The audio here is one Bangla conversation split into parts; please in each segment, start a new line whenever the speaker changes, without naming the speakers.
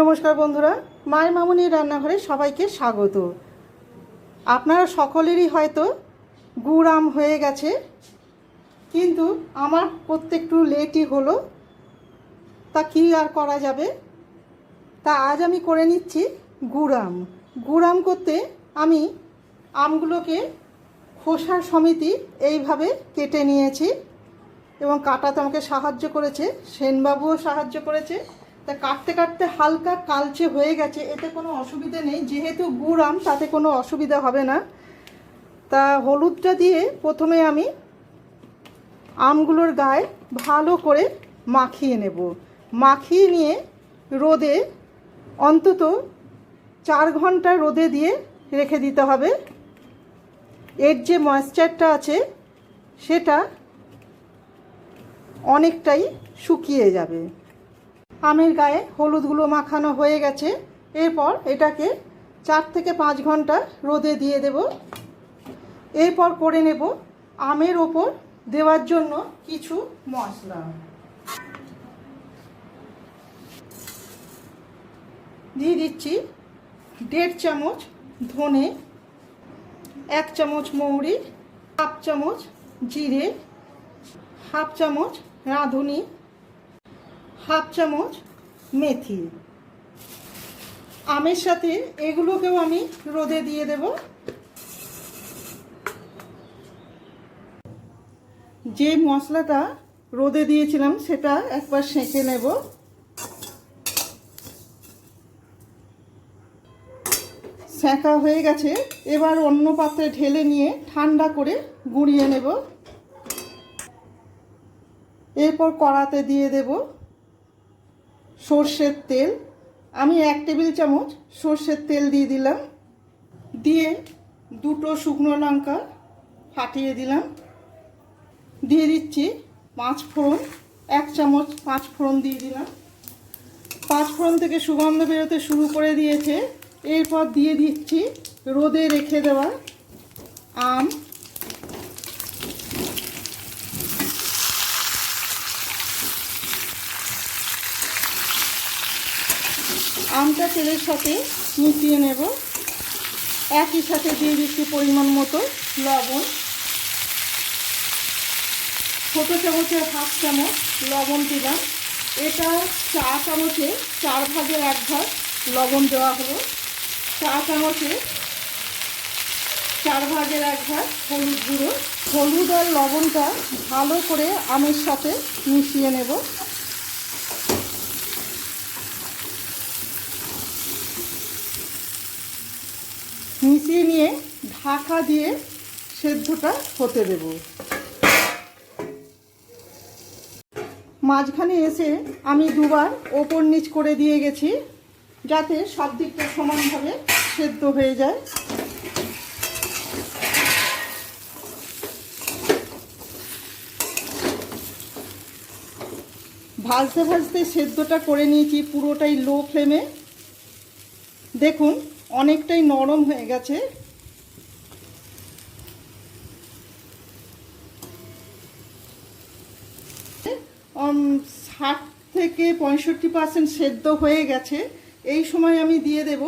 নমস্কার বন্ধুরা মায়ের মামুনির রান্নাঘরে সবাইকে স্বাগত। আপনারা সকলেরই হয়তো গুড় হয়ে গেছে, কিন্তু আমার করতে একটু লেটই হলো। তা কী আর করা যাবে? তা আজ আমি করে নিচ্ছি গুড় আম। গুড় আম করতে আমি আমগুলোকে খোসার সমিতি এইভাবে কেটে নিয়েছি, এবং কাটাতে আমাকে সাহায্য করেছে, সেনবাবুও সাহায্য করেছে। তা কাটতে কাটতে হালকা কালচে হয়ে গেছে, এতে কোনো অসুবিধা নেই। যেহেতু গুড় আম, তাতে কোনো অসুবিধা হবে না। তা হলুদটা দিয়ে প্রথমে আমি আমগুলোর গায়ে ভালো করে মাখিয়ে নেব। মাখিয়ে নিয়ে রোদে অন্তত চার ঘণ্টা রোদে দিয়ে রেখে দিতে হবে। এর যে ময়েশ্চারটা আছে, সেটা অনেকটাই শুকিয়ে যাবে। আমের গায়ে হলুদগুলো মাখানো হয়ে গেছে। এরপর এটাকে চার থেকে পাঁচ ঘণ্টা রোদে দিয়ে দেব। এরপর করে নেব আমের ওপর দেওয়ার জন্য কিছু মশলা। দিয়ে দিচ্ছি দেড় চামচ ধনে, এক চামচ মৌরি, হাফ চামচ জিরে, হাফ চামচ রাঁধুনি হাফ চামচ মেথি। আমের সাথে এগুলোকেও আমি রোদে দিয়ে দেব। যে মশলাটা রোদে দিয়েছিলাম, সেটা একবার সেঁকে নেব। সেঁকা হয়ে গেছে। এবার অন্য পাত্রে ঢেলে নিয়ে ঠান্ডা করে গুঁড়িয়ে নেব। এরপর কড়াতে দিয়ে দেব। সর্ষের তেল। আমি এক টেবিল চামচ সর্ষের তেল দিয়ে দিলাম। দিয়ে দুটো শুকনো লঙ্কা ফাটিয়ে দিলাম। দিয়ে দিচ্ছি পাঁচ ফোড়ন, এক চামচ পাঁচ ফোড়ন দিয়ে দিলাম। পাঁচ ফোড়ন থেকে সুগন্ধ বেরোতে শুরু করে দিয়েছে। এরপর দিয়ে দিচ্ছি রোদে রেখে দেওয়া আম। আমটা তেলের সাথে মিশিয়ে নেব। একই সাথে দিয়ে দিচ্ছি পরিমাণ মতো লবণ। ছোটো চামচের হাফ চামচ লবণ দিলাম। এটা চা চামচে চার ভাগের এক ভাগ লবণ দেওয়া হলো। চা চামচে চার ভাগের এক ভাগ হলুদ গুঁড়ো। হলুদ আর লবণটা ভালো করে আমের সাথে মিশিয়ে নেব। মিশিয়ে নিয়ে ঢাকা দিয়ে সেদ্ধটা হতে দেব। মাঝখানে এসে আমি দুবার ওপর নিচ করে দিয়ে গেছি, যাতে সব দিকটা সমানভাবে সেদ্ধ হয়ে যায়। ভাজতে ভাজতে সেদ্ধটা করে নিয়েছি পুরোটাই লো ফ্লেমে। দেখুন অনেকটাই নরম হয়ে গেছে। ষাট থেকে পঁয়ষট্টি পার্সেন্ট সেদ্ধ হয়ে গেছে। এই সময় আমি দিয়ে দেব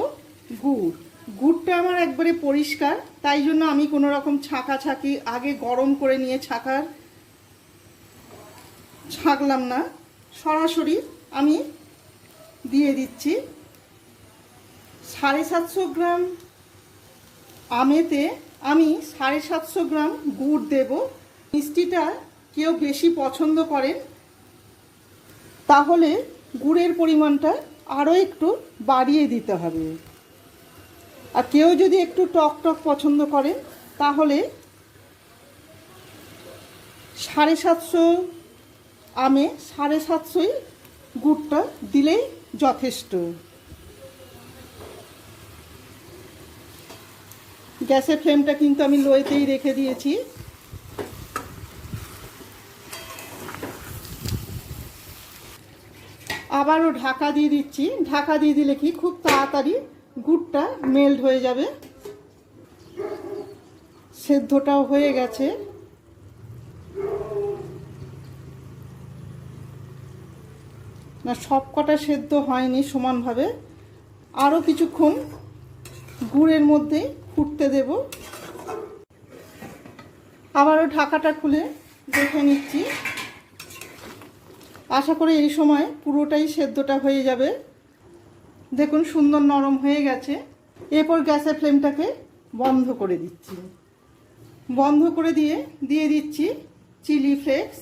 গুড়। গুড়টা আমার একবারে পরিষ্কার, তাই জন্য আমি কোনো রকম ছাঁকা ছাঁকি আগে গরম করে নিয়ে ছাঁকার ছাঁকলাম না। সরাসরি আমি দিয়ে দিচ্ছি। সাড়ে সাতশো গ্রাম আমেতে আমি সাড়ে সাতশো গ্রাম গুড় দেব। মিষ্টিটা কেউ বেশি পছন্দ করেন, তাহলে গুড়ের পরিমাণটা আরও একটু বাড়িয়ে দিতে হবে। আর কেউ যদি একটু টক টক পছন্দ করেন, তাহলে সাড়ে সাতশো আমে সাড়ে সাতশোই গুড়টা দিলেই যথেষ্ট। গ্যাসের ফ্লেমটা কিন্তু আমি লোয়েতেই রেখে দিয়েছি। আবারও ঢাকা দিয়ে দিচ্ছি। ঢাকা দিয়ে দিলে কি খুব তাড়াতাড়ি গুড়টা মেল্ট হয়ে যাবে। সেদ্ধটাও হয়ে গেছে। না সব কটা সেদ্ধ হয়নি সমানভাবে। আরও কিছুক্ষণ গুড়ের মধ্যে ফুটতে দেব। আবারও ঢাকাটা খুলে দেখে নিচ্ছি। আশা করি এই সময় পুরোটাই সেদ্ধটা হয়ে যাবে। দেখুন, সুন্দর নরম হয়ে গেছে। এরপর গ্যাসের ফ্লেমটাকে বন্ধ করে দিচ্ছি। বন্ধ করে দিয়ে দিয়ে দিচ্ছি চিলি ফ্লেক্স।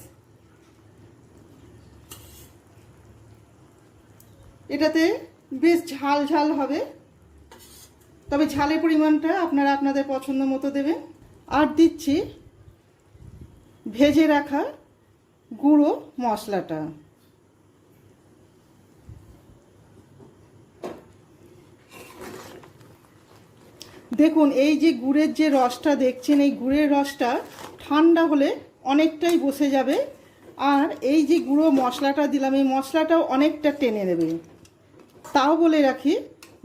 এটাতে বেশ ঝাল ঝাল হবে। তবে ঝালের পরিমাণটা আপনারা আপনাদের পছন্দ মতো দেবেন। আর দিচ্ছি ভেজে রাখা গুঁড়ো মশলাটা। দেখুন, এই যে গুড়ের যে রসটা দেখছেন, এই গুড়ের রসটা ঠান্ডা হলে অনেকটাই বসে যাবে। আর এই যে গুঁড়ো মশলাটা দিলাম, এই মশলাটাও অনেকটা টেনে নেবে। তাও বলে রাখি,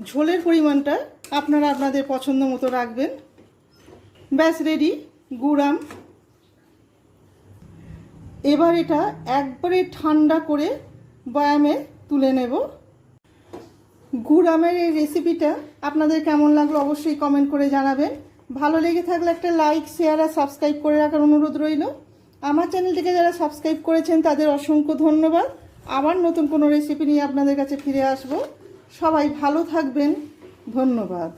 ঝোলের পরিমাণটা আপনারা আপনাদের পছন্দ মতো রাখবেন। ব্যাস রেডি গুড়াম। এবার এটা একবারে ঠান্ডা করে বয়ামে তুলে নেব। গুড়ামের এই রেসিপিটা আপনাদের কেমন লাগল অবশ্যই কমেন্ট করে জানাবেন। ভালো লেগে থাকলে একটা লাইক শেয়ার আর সাবস্ক্রাইব করে রাখার অনুরোধ রইল। আমার চ্যানেলটিকে যারা সাবস্ক্রাইব করেছেন, তাদের অসংখ্য ধন্যবাদ। আবার নতুন কোনো রেসিপি নিয়ে আপনাদের কাছে ফিরে আসব। সবাই ভালো থাকবেন। ধন্যবাদ।